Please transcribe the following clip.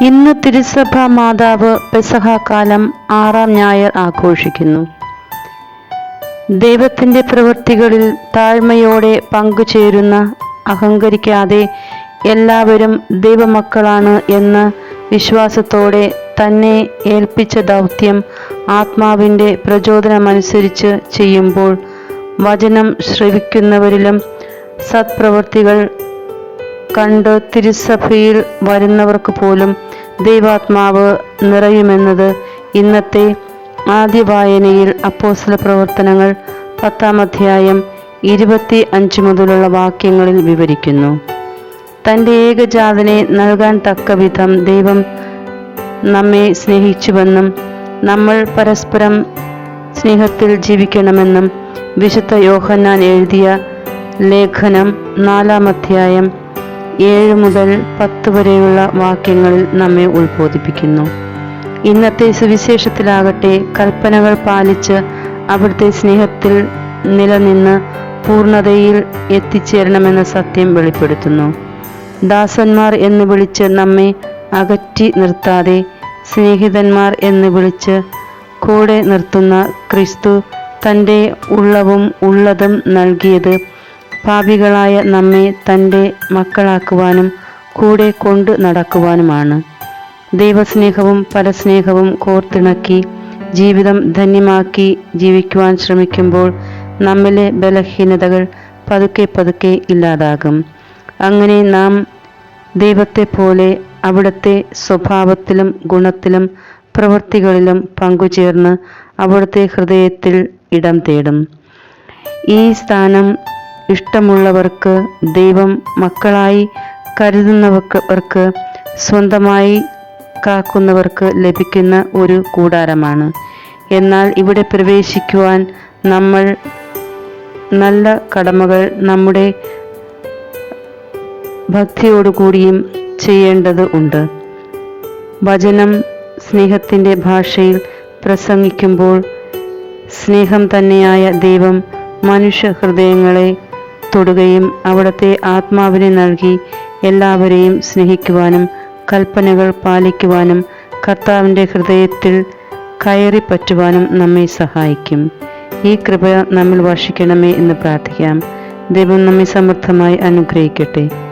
ഇന്ന് തിരുസഭ മാതാവ് പെസഹ കാലം ആറാം ഞായർ ആഘോഷിക്കുന്നു. ദൈവത്തിന്റെ പ്രവൃത്തികളിൽ താഴ്മയോടെ പങ്കുചേരുന്ന അഹങ്കരിക്കാതെ എല്ലാവരും ദൈവമക്കളാണ് എന്ന വിശ്വാസത്തോടെ തന്നെ ഏൽപ്പിച്ച ദൗത്യം ആത്മാവിന്റെ പ്രചോദനമനുസരിച്ച് ചെയ്യുമ്പോൾ വചനം ശ്രവിക്കുന്നവരിലും സത്പ്രവൃത്തികൾ കണ്ട് തിരുസഭയിൽ വരുന്നവർക്ക് പോലും ദൈവാത്മാവ് നിറയുമെന്നത് ഇന്നത്തെ ആദ്യ വായനയിൽ അപ്പോസല പ്രവർത്തനങ്ങൾ പത്താം അധ്യായം ഇരുപത്തി അഞ്ച് മുതലുള്ള വാക്യങ്ങളിൽ വിവരിക്കുന്നു. തന്റെ ഏകജാതനെ നൽകാൻ തക്ക വിധം ദൈവം നമ്മെ സ്നേഹിച്ചുവെന്നും നമ്മൾ പരസ്പരം സ്നേഹത്തിൽ ജീവിക്കണമെന്നും വിശുദ്ധ യോഹന്നാൻ എഴുതിയ ലേഖനം നാലാം അധ്യായം ഏഴ് മുതൽ പത്ത് വരെയുള്ള വാക്യങ്ങളിൽ നമ്മെ ഉത്ബോധിപ്പിക്കുന്നു. ഇന്നത്തെ സുവിശേഷത്തിലാകട്ടെ കൽപ്പനകൾ പാലിച്ച് അവിടുത്തെ സ്നേഹത്തിൽ നിലനിന്ന് പൂർണതയിൽ എത്തിച്ചേരണമെന്ന സത്യം വെളിപ്പെടുത്തുന്നു. ദാസന്മാർ എന്ന് വിളിച്ച് നമ്മെ അകറ്റി നിർത്താതെ സ്നേഹിതന്മാർ എന്ന് വിളിച്ച് കൂടെ നിർത്തുന്ന ക്രിസ്തു തന്റെ ഉള്ളവും ഉള്ളതും നൽകിയത് പാപികളായ നമ്മെ തന്റെ മക്കളാക്കുവാനും കൂടെ കൊണ്ടു നടക്കുവാനുമാണ്. ദൈവസ്നേഹവും പരസ്നേഹവും കോർത്തിണക്കി ജീവിതം ധന്യമാക്കി ജീവിക്കുവാൻ ശ്രമിക്കുമ്പോൾ നമ്മിലെ ബലഹീനതകൾ പതുക്കെ പതുക്കെ ഇല്ലാതാകും. അങ്ങനെ നാം ദൈവത്തെ പോലെ അവിടുത്തെ സ്വഭാവത്തിലും ഗുണത്തിലും പ്രവൃത്തികളിലും പങ്കുചേർന്ന് അവിടുത്തെ ഹൃദയത്തിൽ ഇടം തേടും. ഈ സ്ഥാനം ഇഷ്ടമുള്ളവർക്ക് ദൈവം മക്കളായി കരുതുന്നവർക്ക് സ്വന്തമായി കാക്കുന്നവർക്ക് ലഭിക്കുന്ന ഒരു കൂടാരമാണ്. എന്നാൽ ഇവിടെ പ്രവേശിക്കുവാൻ നമ്മൾ നല്ല കടമകൾ നമ്മുടെ ഭക്തിയോടുകൂടിയും ചെയ്യേണ്ടത് ഉണ്ട്. വചനം സ്നേഹത്തിന്റെ ഭാഷയിൽ പ്രസംഗിക്കുമ്പോൾ സ്നേഹം തന്നെയായ ദൈവം മനുഷ്യ ഹൃദയങ്ങളെ തൊടുകയും അവിടുത്തെ ആത്മാവിനെ നൽകി എല്ലാവരെയും സ്നേഹിക്കുവാനും കൽപ്പനകൾ പാലിക്കുവാനും കർത്താവിന്റെ ഹൃദയത്തിൽ കയറി പറ്റുവാനും നമ്മെ സഹായിക്കും. ഈ കൃപ നമ്മൾ വർഷിക്കണമേ എന്ന് പ്രാർത്ഥിക്കാം. ദൈവം നമ്മെ സമൃദ്ധമായി അനുഗ്രഹിക്കട്ടെ.